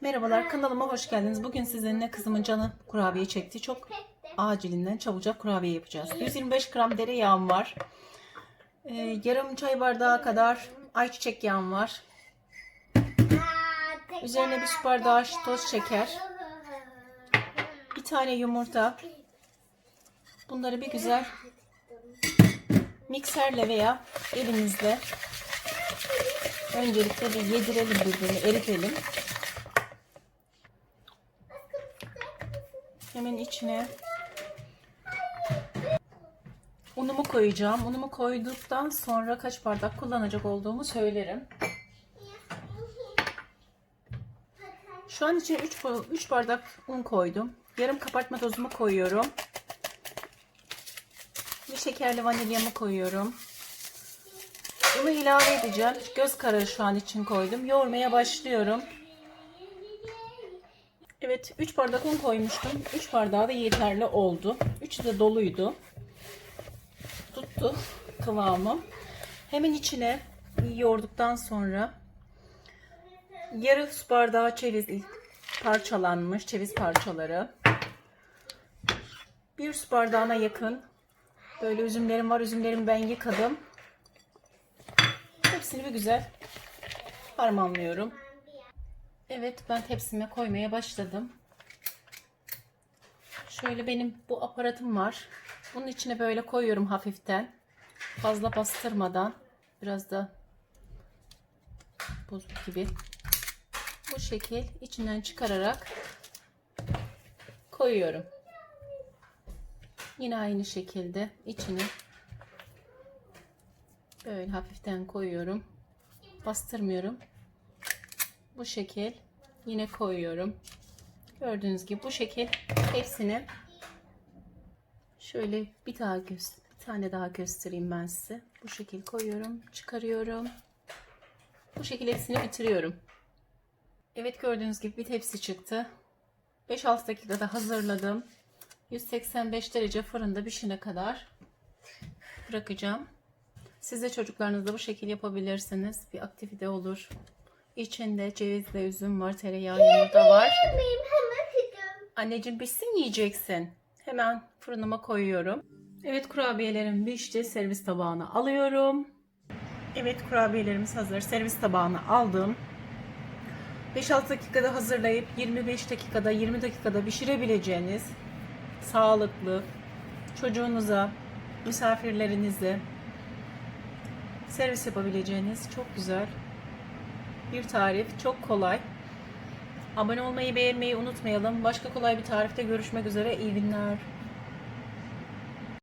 Merhabalar kanalıma hoş geldiniz. Bugün sizinle kızımın canı kurabiye çekti. Çok acilinden çabucak kurabiye yapacağız. 125 gram tereyağım var. Ee, yarım çay bardağı kadar ayçiçek yağım var. Üzerine bir su bardağı toz şeker. Bir tane yumurta. Bunları bir güzel mikserle veya elimizle öncelikle bir yedirelim birbirini eritelim. Hemen içine unumu koyacağım. Unumu koyduktan sonra kaç bardak kullanacak olduğumu söylerim. Şu an içine 3, 3 bardak un koydum. Yarım kabartma tozumu koyuyorum. Bir şekerli vanilyamı koyuyorum. Bunu ilave edeceğim. Göz kararı şu an için koydum. Yoğurmaya başlıyorum. Evet 3 bardak un koymuştum. 3 bardağı da yeterli oldu. 3'ü de doluydu. Tuttu kıvamı. Hemen içine yoğurduktan sonra yarı su bardağı ceviz parçalanmış ceviz parçaları. Bir su bardağına yakın böyle üzümlerim var. Üzümlerimi ben yıkadım. Hepsini bir güzel harmanlıyorum. Evet ben tepsime koymaya başladım. Şöyle benim bu aparatım var. Bunun içine böyle koyuyorum hafiften. Fazla bastırmadan. Biraz da bozuk gibi. Bu şekil içinden çıkararak koyuyorum. Yine aynı şekilde içine böyle hafiften koyuyorum. Bastırmıyorum. Bu şekil yine koyuyorum. Gördüğünüz gibi bu şekil hepsini şöyle bir daha göster bir tane daha göstereyim ben size. Bu şekil koyuyorum, çıkarıyorum. Bu şekil hepsini bitiriyorum. Evet gördüğünüz gibi bir tepsi çıktı. 5-6 dakikada hazırladım. 185 derece fırında pişene kadar bırakacağım. Siz de çocuklarınızla bu şekil yapabilirsiniz. Bir aktivite olur. İçinde ceviz ve üzüm var, tereyağı, yumurta var. Benim hemen çıkıyorum. Anneciğim pişsin yiyeceksin. Hemen fırınıma koyuyorum. Evet kurabiyelerim pişti. Servis tabağına alıyorum. Evet kurabiyelerimiz hazır. Servis tabağına aldım. 5-6 dakikada hazırlayıp 25 dakikada 20 dakikada pişirebileceğiniz sağlıklı çocuğunuza, misafirlerinize servis yapabileceğiniz çok güzel bir tarif. Çok kolay. Abone olmayı, beğenmeyi unutmayalım. Başka kolay bir tarifte görüşmek üzere. İyi günler.